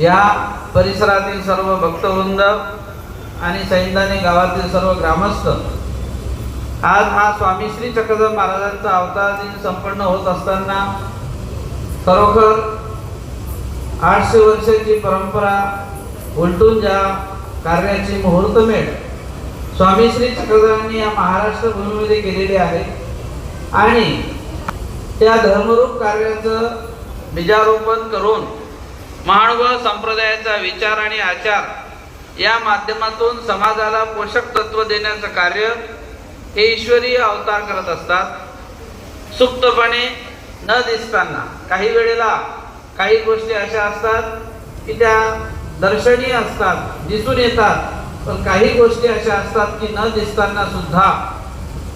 या परिसरातील सर्व भक्तवृंद आणि सैंदाने गावातील सर्व ग्रामस्थ आज हा स्वामी श्री चक्रधर महाराजांचा अवतार दिन संपन्न होत असताना खरोखर आठशे वर्षाची परंपरा उलटून ज्या कार्याची मुहूर्तमेढ स्वामी श्री चक्रधरांनी या महाराष्ट्र भूमीमध्ये केलेली आहे. आणि त्या धर्मरूप कार्याचं बीजारोपण करून महानुभाव संप्रदायाचा विचार आणि आचार या माध्यमातून समाजाला पोषक तत्व देण्याचं कार्य हे ईश्वरीय अवतार करत असतात. सुप्तपणे न दिसताना काही वेळेला काही गोष्टी अशा असतात की त्या दर्शनीय असतात दिसून येतात पण काही गोष्टी अशा असतात की न दिसताना सुद्धा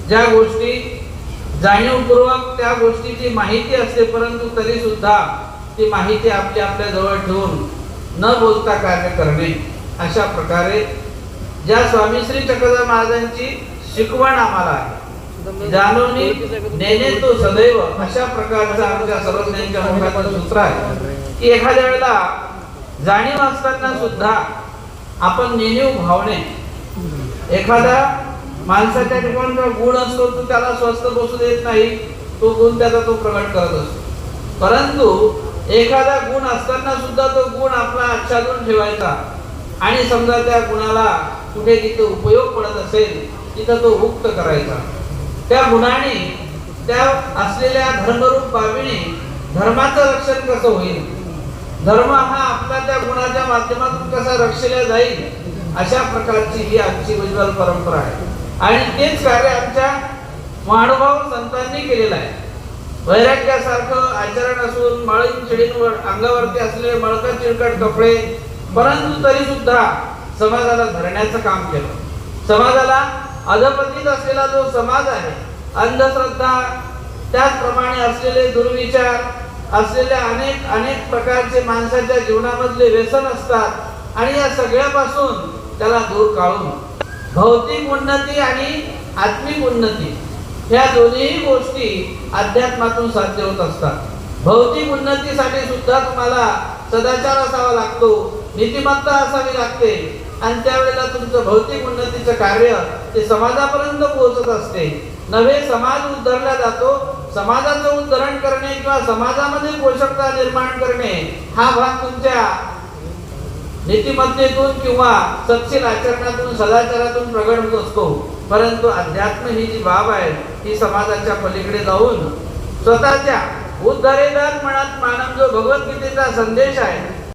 ज्या गोष्टी जाणीवपूर्वक त्या गोष्टीची माहिती असते परंतु तरी सुद्धा ती माहिती आपली आपल्या जवळ ठेवून न बोलता कार्य करणे. अशा प्रकारे ज्या स्वामी श्री चक्रधर महाराजांची शिकवण आम्हाला आहे जाणवणी नेणे तो सदैव. अशा प्रकारचं आमच्या सर्वज्ञांच्या सूत्र आहे की एखाद्या वेळेला जाणीव असताना सुद्धा आपण नेणीव भावने. एखादा माणसाच्या ठिकाणी जो गुण असतो तो त्याला स्वस्थ बसू देत नाही तो गुण त्याचा तो प्रकट करत असतो. परंतु एखादा गुण असताना सुद्धा तो गुण आपला आच्छादून ठेवायचा. आणि समजा त्या गुणाला कुठे तिथे उपयोग पडत असेल तिथं तो मुक्त करायचा. त्या गुणाने त्या असलेल्या धर्मरूप बाबीने धर्माचं रक्षण कसं होईल? धर्म हा आपला त्या गुणाच्या माध्यमातून कसा रक्षला जाईल? अशा प्रकारची ही आमची उज्ज्वल परंपरा आहे. आणि तेच कार्य आमच्या महानुभाव संतांनी केलेलं आहे. वैराग्यासारखं आचरण असून माळी चिडींवर अंगावरती असलेले मळकट चिरकट कपडे परंतु तरी सुद्धा समाजाला धरण्याचं काम केलं. समाजाला अधपतीत असलेला जो समाज आहे अंधश्रद्धा त्याचप्रमाणे असलेले दुर्विचार असलेल्या अनेक अनेक प्रकारचे माणसाच्या जीवनामधले व्यसन असतात आणि या सगळ्यापासून त्याला दूर काढून भौतिक उन्नती आणि आत्मिक उन्नती ह्या दोन्ही गोष्टी अध्यात्मातून साध्य होत असतात. भौतिक उन्नतीसाठी सुद्धा तुम्हाला सदाचार असावा लागतो नीतिमत्ता असावी लागते आणि त्यावेळेला तुमचं भौतिक उन्नतीचं कार्य ते समाजापर्यंत पोहोचत असते. नवे समाज उद्धरला जातो समाजाचं उद्धरण करणे किंवा समाजामध्ये पोषकता निर्माण करणे हा भाग तुमच्या नीतिमत्तेतून किंवा सत्शील आचरणातून सदाचारातून प्रगट होत असतो. परंतु अध्यात्म ही जी बाब आहे ती समाजाच्या पलीकडे जाऊन स्वतःच्या उद्धरेदार मनात मानव जो भगवद्गीतेचा संदेश आहे